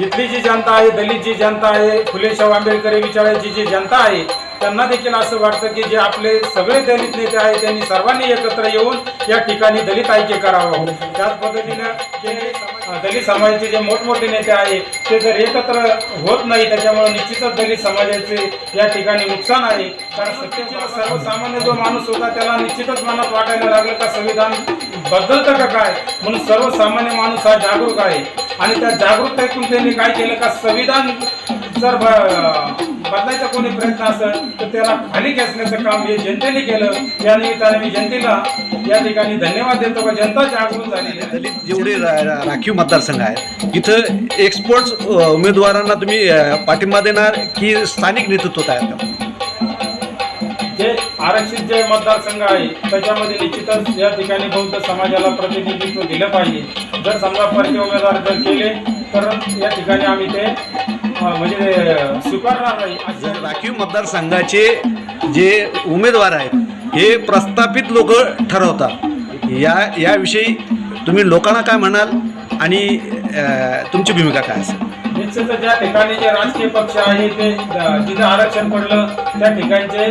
इथली जी जनता आहे दलित जी जनता आहे फुले शाहू विचारायची जी जनता आहे त्यांना देखील असं वाटतं की जे आपले सगळे दलित नेते आहेत त्यांनी सर्वांनी एकत्र येऊन या ठिकाणी दलित ऐक्य करावं. त्याच पद्धतीनं केंद्रीय समाज- दलित समाजाचे जे मोठमोठे नेते आहेत ते जर एकत्र होत नाही त्याच्यामुळे निश्चितच दलित समाजाचे या ठिकाणी नुकसान आहे. कारण सत्तेचा सर्वसामान्य जो माणूस होता त्याला निश्चितच मनात वाटायला लागलं का संविधान बदलतं का काय? म्हणून सर्वसामान्य माणूस हा जागरूक आहे. आणि त्या जागरूकतेतून त्यांनी काय केलं का संविधान जर बदलायचा कोणी प्रयत्न असेल तर त्याला खाली खेचण्याचं काम हे जनतेने केलं. या निमित्ताने मी जनतेला या ठिकाणी धन्यवाद देतो का जनता जागृत झालेली आहे. दलित जेवढे रा- रा- राखीव मतदारसंघ आहेत इथं एक्सपोर्ट्स उमेदवारांना तुम्ही अ, पाठिंबा देणार की स्थानिक नेतृत्व तयार करणार? जे आरक्षित जे मतदारसंघ आहे त्याच्यामध्ये निश्चितच या ठिकाणी बौद्ध समाजाला प्रतिनिधित्व दिलं पाहिजे. जर समजा परके उमेदवार जर केले तर या ठिकाणी आम्ही ते म्हणजे स्वीकारणार नाही राखीव मतदारसंघाचे जे उमेदवार आहेत हे प्रस्थापित लोक ठरवतात. या याविषयी तुम्ही लोकांना काय म्हणाल आणि तुमची भूमिका काय असेल? निश्चितच ज्या ठिकाणी जे राजकीय पक्ष आहे ते जिथे आरक्षण पडलं त्या ठिकाणचे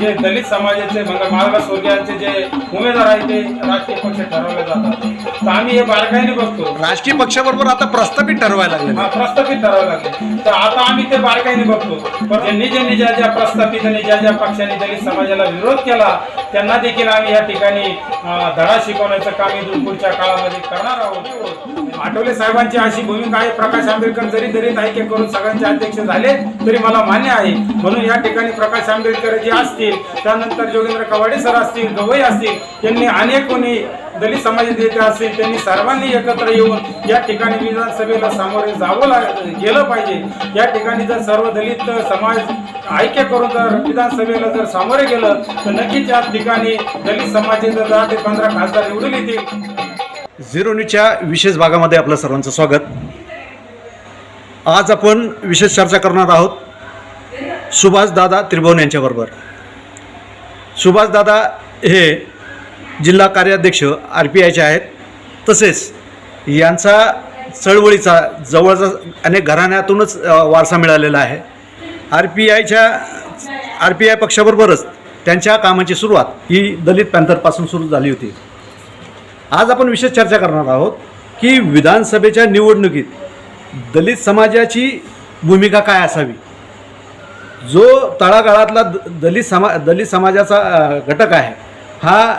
जे दलित समाजाचे म्हणजे मागासवर्गीयांचे जे उमेदवार आहेत ते राजकीय पक्ष ठरवले जातात. तर आम्ही हे बारकाईने बघतो. राष्ट्रीय पक्षाबरोबर आता प्रस्थापित ठरवायला लागले. हा प्रस्थापित ठरावं लागले. तर आता आम्ही ते बारकाईने बघतो. पण ज्यांनी ज्यांनी ज्या ज्या प्रस्थापित आणि ज्या ज्या पक्षांनी दलित समाजाला विरोध केला त्यांना देखील आम्ही या ठिकाणी अं, धडा शिकवण्याचं काम इथून पुढच्या काळामध्ये करणार आहोत. आठवले साहेबांची अशी भूमिका आहे प्रकाश आंबेडकर जरी दलित ऐक्य करून सगळ्यांचे अध्यक्ष झाले तरी मला मान्य आहे. म्हणून या ठिकाणी प्रकाश आंबेडकर जे असतील त्यानंतर जोगेंद्र कवाडे सर असतील गवई असतील यांनी अनेक कोणी दलित समाजाचे नेते असतील त्यांनी सर्वांनी एकत्र येऊन या ठिकाणी विधानसभेला सामोरे जावं लाग गेलं पाहिजे. या ठिकाणी जर सर्व दलित समाज ऐक्य करून जर विधानसभेला जर सामोरे गेलं तर नक्कीच या ठिकाणी दलित समाजाचे जर दहा ते पंधरा खासदार निवडून येतील. झिरो न्यूजच्या विशेष भागामध्ये आपलं सर्वांचं स्वागत. आज आपण विशेष चर्चा करणार आहोत सुभाषदादा त्रिभुवन यांच्याबरोबर. सुभाषदादा हे जिल्हा कार्याध्यक्ष आर पी आयचे आहेत. तसेच यांचा चळवळीचा जवळचा अनेक घराण्यातूनच वारसा मिळालेला आहे. आर पी आयच्या आर पी आय पक्षाबरोबरच त्यांच्या कामाची सुरुवात ही दलित पॅन्थरपासून सुरू झाली होती. आज आपण विशेष चर्चा करणार आहोत की विधानसभेच्या निवडणुकीत दलित समाजाची भूमिका काय असावी? जो तळागाळातला द- दलित समा दलित समाजाचा घटक आहे हा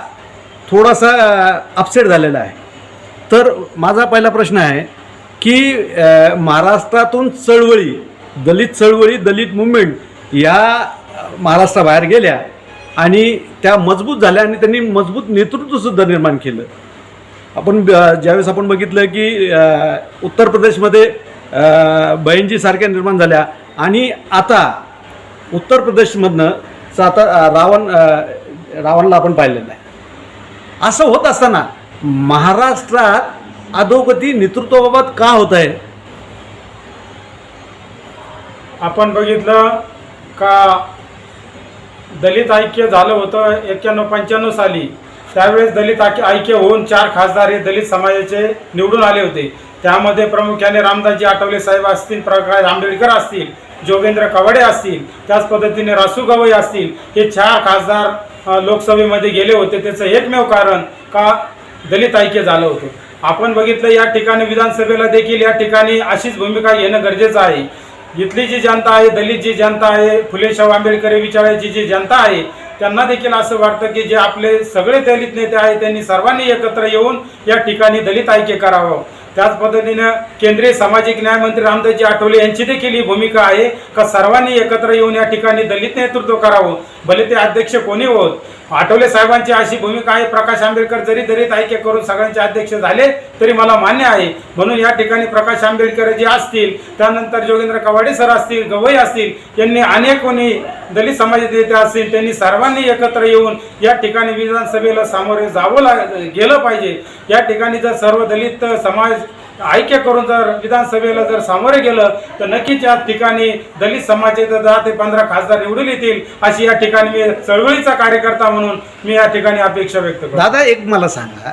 थोडासा अपसेट झालेला आहे. तर माझा पहिला प्रश्न आहे की महाराष्ट्रातून चळवळी दलित चळवळी दलित मुवमेंट या महाराष्ट्राबाहेर गेल्या आणि त्या मजबूत झाल्या आणि त्यांनी मजबूत नेतृत्वसुद्धा निर्माण केलं. आपण ज्यावेळेस आपण बघितलं की उत्तर प्रदेशमध्ये अ, बहिणजी सारख्या निर्माण झाल्या आणि आता उत्तर प्रदेशमधनं आता रावण रावणला आपण पाहिलेलं आहे. असं होत असताना महाराष्ट्रात अधोगती नेतृत्वाबाबत का होत आहे? आपण बघितलं का दलित ऐक्य झालं होतं एक्क्याण्णव पंच्याण्णव साली. त्यावेळेस दलित ऐक्य ऐक्य होऊन चार खासदार हे दलित समाजाचे निवडून आले होते. त्यामध्ये प्रामुख्याने रामदासजी आठवले साहेब असतील प्रकाश आंबेडकर असतील जोगेंद्र कवाडे असतील त्याच पद्धतीने रासू गवई असतील. हे चार खासदार लोकसभेमध्ये गेले होते त्याचं एकमेव कारण का दलित ऐक्य झालं होतं? आपण बघितलं या ठिकाणी विधानसभेला देखील या ठिकाणी अशीच भूमिका घेणं गरजेचं आहे. इथली जी जनता आहे दलित जी जनता आहे फुलेशाह आंबेडकर आंबेडकरी विचाराची जी जनता आहे त्यांना देखील असं वाटतं की जे आपले सगळे दलित नेते आहेत त्यांनी सर्वांनी एकत्र येऊन या ठिकाणी दलित ऐक्य करावं. त्याच पद्धतीनं केंद्रीय सामाजिक न्याय मंत्री रामदासजी आठवले यांची देखील ही भूमिका आहे का सर्वांनी एकत्र येऊन या ठिकाणी दलित नेतृत्व करावं? भले ते अध्यक्ष कोणी होत. आठवले साहेबांची अशी भूमिका आहे प्रकाश आंबेडकर जरी दलित ऐक्य करून सगळ्यांचे अध्यक्ष झाले तरी मला मान्य आहे. म्हणून या ठिकाणी प्रकाश आंबेडकर जे असतील त्यानंतर जोगेंद्र कवाडे सर असतील गवई असतील यांनी अनेक कोणी दलित समाजाचे नेते असतील त्यांनी सर्वांनी एकत्र येऊन या ठिकाणी विधानसभेला सामोरे जावं लाग गेलं पाहिजे. या ठिकाणी जर सर्व दलित समाज ऐक्य करून जर विधानसभेला जर सामोरे गेलं तर नक्कीच या ठिकाणी दलित समाजाचे दहा ते पंधरा खासदार निवडून येतील अशी या ठिकाणी मी चळवळीचा कार्यकर्ता म्हणून मी या ठिकाणी अपेक्षा व्यक्त करतो. दादा एक मला सांगा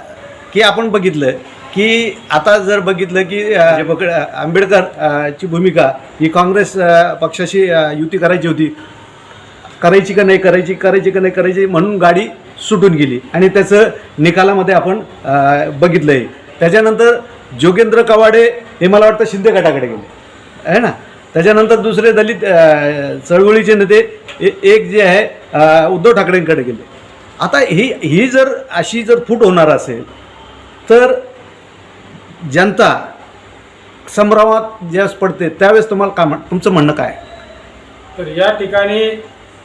की आपण बघितलं की आता जर बघितलं की अ, जे बघ आंबेडकर ची भूमिका ही काँग्रेस पक्षाशी युती करायची होती. करायची का नाही करायची करायची का नाही करायची म्हणून गाडी सुटून गेली. आणि त्याचं निकालामध्ये आपण बघितलं आहे त्याच्यानंतर जोगेंद्र कवाडे हे मला वाटतं शिंदे गटाकडे गेले. आहे ना? त्याच्यानंतर दुसरे दलित चळवळीचे नेते एक जे आहे उद्धव ठाकरेंकडे गेले. आता ही ही जर अशी जर फूट होणार असेल तर जनता संभ्रमात ज्यावेळेस पडते त्यावेळेस तुम्हाला काय म्हण तुमचं म्हणणं काय? तर या ठिकाणी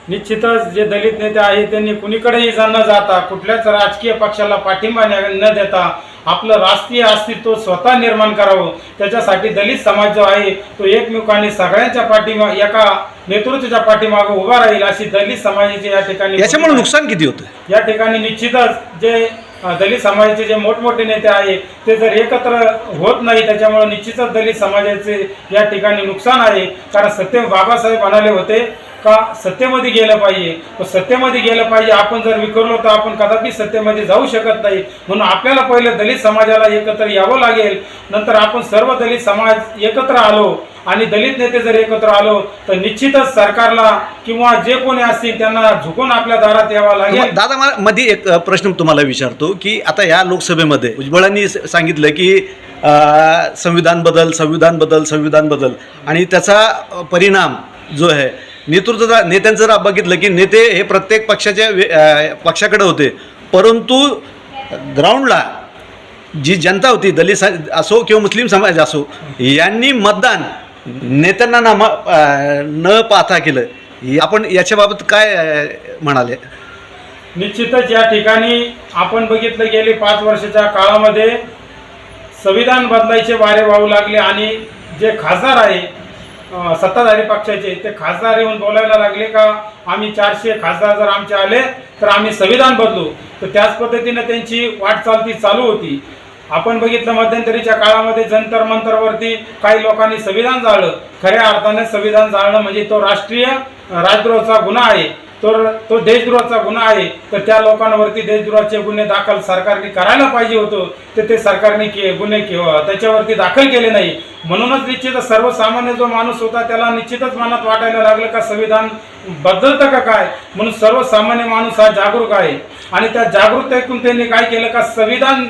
निश्चितच जे दलित नेते आहेत त्यांनी कुणीकडेही जा न जाता कुठल्याच राजकीय पक्षाला पाठिंबा न देता आपलं राष्ट्रीय अस्तित्व स्वतः निर्माण करावं. त्याच्यासाठी दलित समाज जो आहे तो एकमेकाने सगळ्यांच्या पाठीमा एका नेतृत्वाच्या पाठीमागे उभा राहील अशी दलित समाजाची या ठिकाणी याच्यामुळे नुकसान किती होतं? या ठिकाणी निश्चितच जे दलित समाजाचे जे मोठमोठे नेते आहे ते जर एकत्र होत नाही त्याच्यामुळे निश्चितच दलित समाजाचे या ठिकाणी नुकसान आहे. कारण सत्य बाबासाहेब म्हणाले होते का सत्तेमध्ये गेलं पाहिजे? सत्तेमध्ये गेलं पाहिजे. आपण जर विखरलो तर आपण कदापि सत्तेमध्ये जाऊ शकत नाही. म्हणून आपल्याला पहिलं दलित समाजाला एकत्र यावं लागेल. नंतर आपण सर्व दलित समाज एकत्र आलो आणि दलित नेते जर एकत्र आलो तर निश्चितच सरकारला किंवा जे कोणी असतील त्यांना झुकून आपल्या दारात यावं लागेल. दादा मला मध्ये एक प्रश्न तुम्हाला विचारतो की आता या लोकसभेमध्ये भुजबळांनी सांगितलं की संविधान बदल संविधान बदल संविधान बदल आणि त्याचा परिणाम जो आहे नेतृत्व नेत्यांचं जर बघितलं की नेते हे प्रत्येक पक्षाच्या पक्षाकडे होते. परंतु ग्राउंडला जी जनता होती दलित असो किंवा मुस्लिम समाज असो यांनी मतदान नेत्यांना ना न पाहता केलं. आपण याच्याबाबत काय म्हणाले? निश्चितच या ठिकाणी आपण बघितलं गेले पाच वर्षाच्या काळामध्ये संविधान बदलायचे वारे वाहू लागले आणि जे खासदार आहे सत्ताधारी पक्षाचे ते खासदार येऊन बोलायला लागले का? आम्ही चारशे खासदार जर आमचे आले तर आम्ही संविधान बदलू. तर त्याच पद्धतीनं त्यांची वाटचाल ती चालू होती. आपण बघितलं मध्यंतरीच्या काळामध्ये जंतर मंतरवरती काही लोकांनी संविधान जाळलं. खऱ्या अर्थाने संविधान जाळणं म्हणजे तो राष्ट्रीय राजद्रोहचा राजद्रोहाचा गुन्हा आहे. तर तो देशद्रोहाचा गुन्हा आहे तर त्या लोकांवरती देशद्रोहाचे गुन्हे दाखल सरकारने करायला पाहिजे होतं तर ते सरकारने के गुन्हे के- त्याच्यावरती दाखल केले नाही. म्हणूनच निश्चितच सर्वसामान्य जो माणूस होता त्याला निश्चितच मनात वाटायला लागलं का संविधान बदलतं का काय? म्हणून सर्वसामान्य माणूस हा जागरूक आहे. आणि त्या जागरूकतेतून त्यांनी काय केलं का संविधान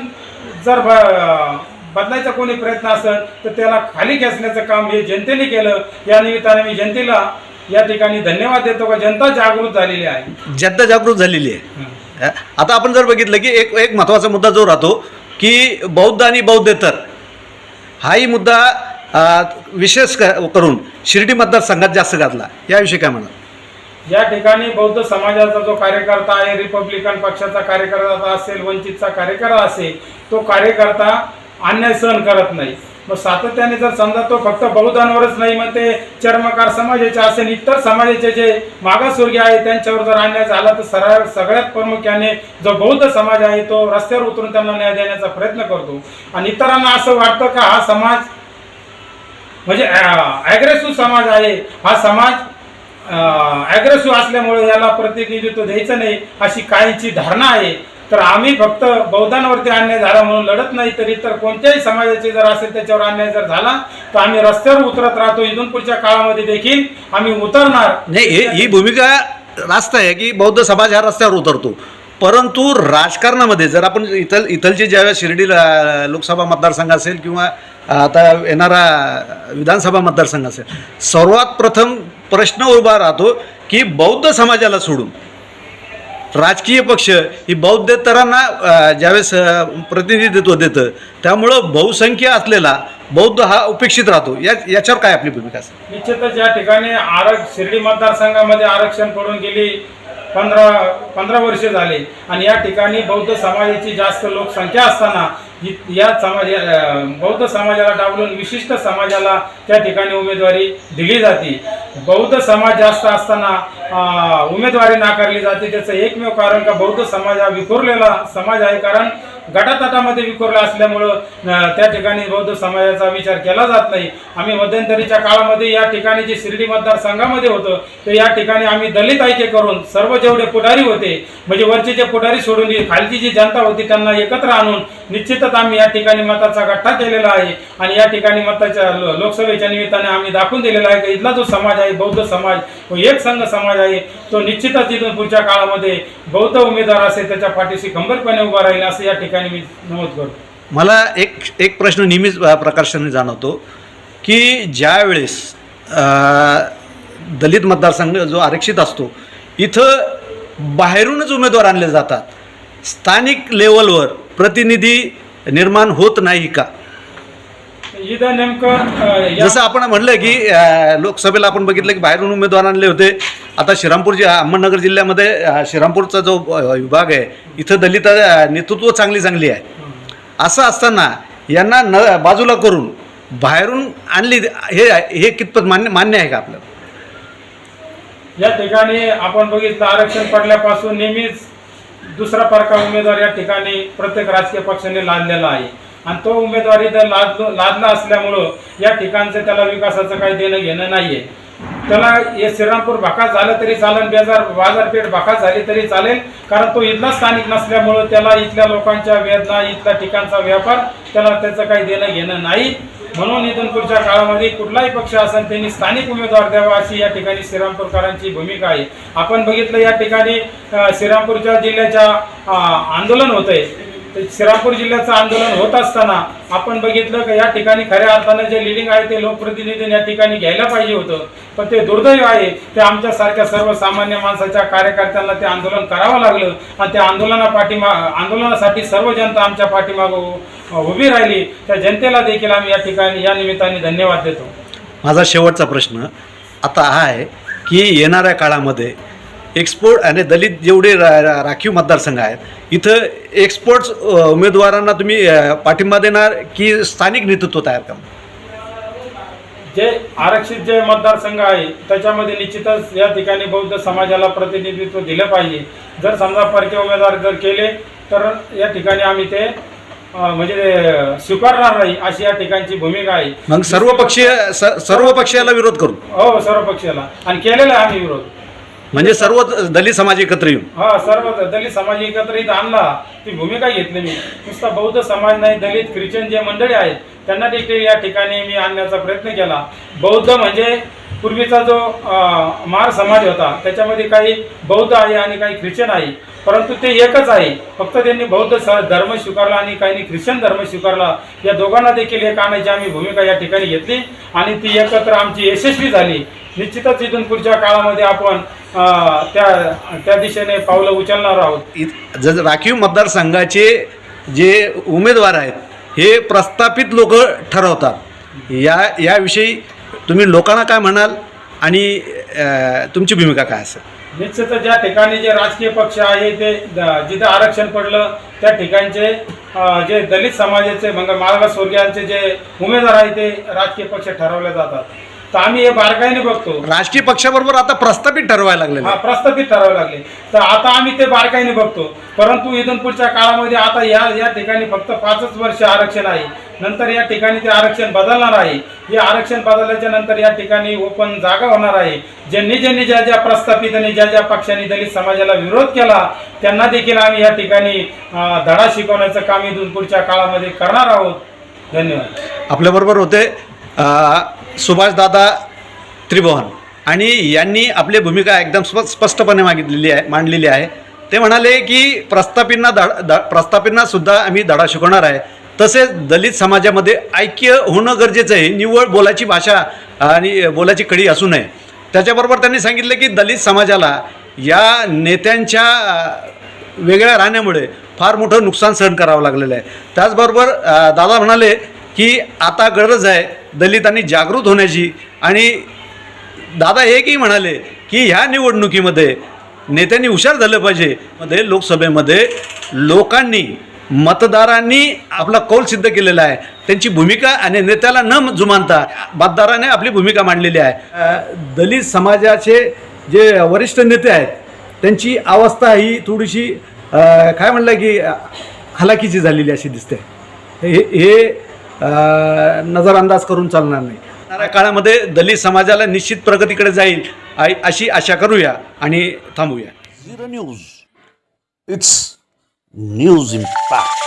जर ब- बदलायचा कोणी प्रयत्न असेल तर त्याला खाली खेचण्याचं काम हे जनतेने केलं. या निमित्ताने मी जनतेला या ठिकाणी धन्यवाद देतो का? जनता जागृत झालेली आहे. जनता जागृत झालेली आहे. आता आपण जर बघितलं की एक एक महत्त्वाचा मुद्दा जो राहतो की बौद्ध आणि बौद्धेतर हाही मुद्दा विशेष करून शिर्डी मतदारसंघात जास्त गाजला याविषयी काय म्हणा या ठिकाणी बौद्ध समाजाचा जो कार्यकर्ता आहे रिपब्लिकन पक्षाचा कार्यकर्ता असेल वंचितचा कार्यकर्ता असेल तो कार्यकर्ता अन्याय सहन करत नाही. मग सातत्याने जर समजा तो फक्त बौद्धांवरच नाही मग ते चर्मकार समाजाचे असेल इतर समाजाचे जे मागासवर्गीय आहे त्यांच्यावर जर आणण्याचा झाला तर सरळ सगळ्यात प्रामुख्याने जो बौद्ध समाज आहे तो रस्त्यावर उतरून त्यांना न्याय देण्याचा प्रयत्न करतो. आणि इतरांना असं वाटतं का हा समाज म्हणजे ॲग्रेसिव्ह समाज आहे. हा समाज ॲग्रेसिव्ह असल्यामुळे याला प्रतिनिधित्व द्यायचं नाही अशी काहींची धारणा आहे. तर आम्ही फक्त बौद्धांवरती अन्याय झाला म्हणून लढत नाही तरी तर कोणत्याही समाजाचे जर असेल त्याच्यावर अन्याय जर झाला तर आम्ही रस्त्यावर उतरत राहतो. इथून पुढच्या काळामध्ये देखील आम्ही उतरणार. नाही हे ही भूमिका रास्त आहे की बौद्ध समाज हा रस्त्यावर उतरतो. परंतु राजकारणामध्ये जर आपण इथल इथलची ज्यावेळेस शिर्डी लोकसभा मतदारसंघ असेल किंवा आता येणारा विधानसभा मतदारसंघ असेल सर्वात प्रथम प्रश्न उभा राहतो की बौद्ध समाजाला सोडून राजकीय पक्ष ही बौद्धेतरांना ज्यावेळेस प्रतिनिधित्व देतं त्यामुळं बहुसंख्य असलेला बौद्ध हा उपेक्षित राहतो. या याच्यावर काय आपली भूमिका असेल? निश्चितच या ठिकाणी आरक्ष शिर्डी मतदारसंघामध्ये आरक्षण पडून गेली पंधरा पंधरा वर्षे झाले. आणि या ठिकाणी बौद्ध समाजाची जास्त लोकसंख्या असताना या समाज बौद्ध समाजाला डावलून विशिष्ट समाजाला त्या ठिकाणी उमेदवारी दिली जाते. बौद्ध समाज जास्त असताना उमेदवारी नाकारली जाते. त्याचं एकमेव कारण का बौद्ध समाज हा विखुरलेला समाज आहे. कारण गटातटामध्ये विखुरला असल्यामुळं त्या ठिकाणी बौद्ध समाजाचा विचार केला जात नाही. आम्ही मध्यंतरीच्या काळामध्ये या ठिकाणी जे शिर्डी मतदारसंघामध्ये होतं तर या ठिकाणी आम्ही दलित ऐक्य करून सर्व जेवढे पुढारी होते म्हणजे वरचे जे पुढारी सोडून खालची जी जनता होती त्यांना एकत्र आणून निश्चित निश्चितच आम्ही या ठिकाणी मताचा गठ्ठा केलेला आहे. आणि या ठिकाणी मताच्या लोकसभेच्या निमित्ताने आम्ही दाखवून दिलेला आहे की इथला जो समाज आहे बौद्ध समाज तो एक संघ समाज आहे. तो निश्चितच इथून पुढच्या काळामध्ये बौद्ध उमेदवार असेल त्याच्या पाठीशी खंबीरपणे उभा राहील असं या ठिकाणी मी नमूद करतो. मला एक एक प्रश्न नेहमीच प्रकाशाने प्रकर्षाने जाणवतो की ज्या वेळेस दलित मतदारसंघ जो आरक्षित असतो इथं बाहेरूनच उमेदवार आणले जातात. स्थानिक लेवलवर प्रतिनिधी निर्माण होत नाही का? इथं नेमकं या- जसं आपण म्हणलं की अ, लोकसभेला आपण बघितलं की बाहेरून उमेदवार आणले होते. आता श्रीरामपूर जि अहमदनगर जिल्ह्यामध्ये अ, श्रीरामपूरचा जो अ, विभाग आहे इथं दलित अ, नेतृत्व चांगली चांगली आहे. असं असताना यांना न बाजूला करून बाहेरून आणली हे हे कितपत मान्य मान्य आहे का आपल्याला या ठिकाणी आपण बघितलं आरक्षण पडल्यापासून नेहमीच दुसरा प्रकार उमेदवार या ठिकाणी प्रत्येक राजकीय पक्षाने लादलेला आहे. आणि तो उमेदवारी तर लादलो लादला असल्यामुळं या ठिकाणचं त्याला विकासाचं काही देणं घेणं आहे त्याला हे श्रीरामपूर भाकात झालं तरी चालेल बेजार बाजारपेठ भाकात झाली तरी चालेल. कारण तो इथला स्थानिक नसल्यामुळं त्याला इथल्या लोकांच्या वेदना इथल्या ठिकाणचा व्यापार त्याला त्याचं काही देणं घेणं नाही. म्हणून इथून काळामध्ये कुठलाही पक्ष असेल त्यांनी स्थानिक उमेदवार द्यावा अशी या ठिकाणी श्रीरामपूरकरांची भूमिका आहे. आपण बघितलं या ठिकाणी श्रीरामपूरच्या जिल्ह्याच्या आंदोलन होत आहे श्रीरामपूर जिल्ह्याचं आंदोलन होत असताना आपण बघितलं की या ठिकाणी खऱ्या अर्थानं जे लिडिंग आहे ते लोकप्रतिनिधी या ठिकाणी घ्यायला पाहिजे होतं. पण ते दुर्दैव आहे ते आमच्यासारख्या सर्वसामान्य माणसाच्या कार्यकर्त्यांना ते आंदोलन करावं लागलं आणि त्या आंदोलना पाठीमा आंदोलनासाठी सर्व जनता आमच्या पाठीमागं उभी राहिली. त्या जनतेला देखील आम्ही या ठिकाणी या निमित्ताने धन्यवाद देतो. माझा शेवटचा प्रश्न आता हा आहे की येणाऱ्या काळामध्ये एक्सपोर्ट आणि दलित जेवढे रा- रा- राखीव मतदारसंघ आहेत इथं एक्सपोर्ट्स उमेदवारांना तुम्ही पाठिंबा देणार की स्थानिक नेतृत्व तयार करणार? जे आरक्षित जे मतदारसंघ आहे त्याच्यामध्ये निश्चितच या ठिकाणी बौद्ध समाजाला प्रतिनिधित्व दिलं पाहिजे. जर समजा परके उमेदवार जर केले तर या ठिकाणी आम्ही ते म्हणजे स्वीकारणार नाही अशी या ठिकाणची भूमिका आहे. मग सर्व पक्षीय सर्व पक्षाला विरोध करू? हो सर्व पक्षाला आणि केलेला आहे आम्ही विरोध. म्हणजे सर्व दलित समाज एकत्र येऊन. हा सर्व दलित समाज एकत्रित आणला. ती भूमिका घेतली मी. नुसता बौद्ध समाज नाही दलित ख्रिश्चन जे मंडळी आहेत त्यांना देखील या ठिकाणी मी आणण्याचा प्रयत्न केला. बौद्ध म्हणजे पूर्वीचा जो मार समाज होता त्याच्यामध्ये काही बौद्ध आहे आणि काही ख्रिश्चन आहे. परंतु ते एकच आहे. फक्त त्यांनी बौद्ध स- धर्म स्वीकारला आणि काही ख्रिश्चन धर्म स्वीकारला या दोघांना देखील एक आणायची आम्ही भूमिका या ठिकाणी घेतली. आणि ती एकत्र आमची यशस्वी झाली. निश्चितच इथून पुढच्या काळामध्ये आपण त्या त्या दिशेने पावलं उचलणार आहोत. इत- जर राखीव मतदारसंघाचे जे उमेदवार आहेत हे प्रस्थापित लोक ठरवतात. या याविषयी तुम्ही लोकांना काय म्हणाल आणि अ, तुमची भूमिका काय असेल? निश्चितच ज्या ठिकाणी जे राजकीय पक्ष आहे ते द- जिथं आरक्षण पडलं त्या ठिकाणचे अं, जे दलित समाजाचे मग मागासवर्गीयांचे जे उमेदवार आहे ते राजकीय पक्ष ठरवले जातात. तर आम्ही हे बारकाईने बघतो. राजकीय पक्षाबरोबर आता प्रस्थापित ठरवायला लागलेलं हा. प्रस्थापित ठरावे लागले. तर आता आम्ही ते बारकाईने बघतो. परंतु इथून पुढच्या काळामध्ये आता या या ठिकाणी फक्त पाचच वर्ष आरक्षण आहे. नंतर या ठिकाणी ते आरक्षण बदलणार आहे. हे आरक्षण बदलल्याच्या नंतर या ठिकाणी ओपन जागा होणार आहे. ज्यांनी ज्यांनी ज्या ज्या प्रस्थापित आणि ज्या ज्या पक्षांनी दलित समाजाला विरोध केला त्यांना देखील आम्ही या ठिकाणी धडा शिकवण्याचं काम इथून पुढच्या काळामध्ये करणार आहोत. धन्यवाद. आपल्याबरोबर होते सुभाषदादा त्रिभुवन. आणि यांनी आपली भूमिका एकदम स्प स्पष्टपणे मागितलेली आहे मांडलेली आहे. ते म्हणाले की प्रस्थापितांना धड ध प्रस्थापितांनासुद्धा आम्ही धडा शिकवणार आहे. तसेच दलित समाजामध्ये ऐक्य होणं गरजेचं आहे. निव्वळ बोलाची भाषा आणि बोलाची कडी असू नये. त्याच्याबरोबर त्यांनी सांगितलं की दलित समाजाला या नेत्यांच्या वेगळ्या राहण्यामुळे फार मोठं नुकसान सहन करावं लागलेलं आहे. त्याचबरोबर दादा म्हणाले की आता गरज आहे दलितांनी जागृत होण्याची. आणि दादा एकही म्हणाले की ह्या निवडणुकीमध्ये नेत्यांनी हुशार झालं पाहिजे. मध्ये लोकसभेमध्ये लोकांनी मतदारांनी आपला कौल सिद्ध केलेला आहे. त्यांची भूमिका आणि नेत्याला न जुमानता मतदाराने आपली भूमिका मांडलेली आहे. दलित समाजाचे जे वरिष्ठ नेते आहेत त्यांची अवस्था ही थोडीशी काय म्हणलं की हलाखीची झालेली अशी दिसते. हे हे नजरअंदाज करून चालणार नाही येणाऱ्या काळामध्ये दलित समाजाला निश्चित प्रगतीकडे जाईल अशी आशा करूया आणि थांबूया Zero News. It's News Impact.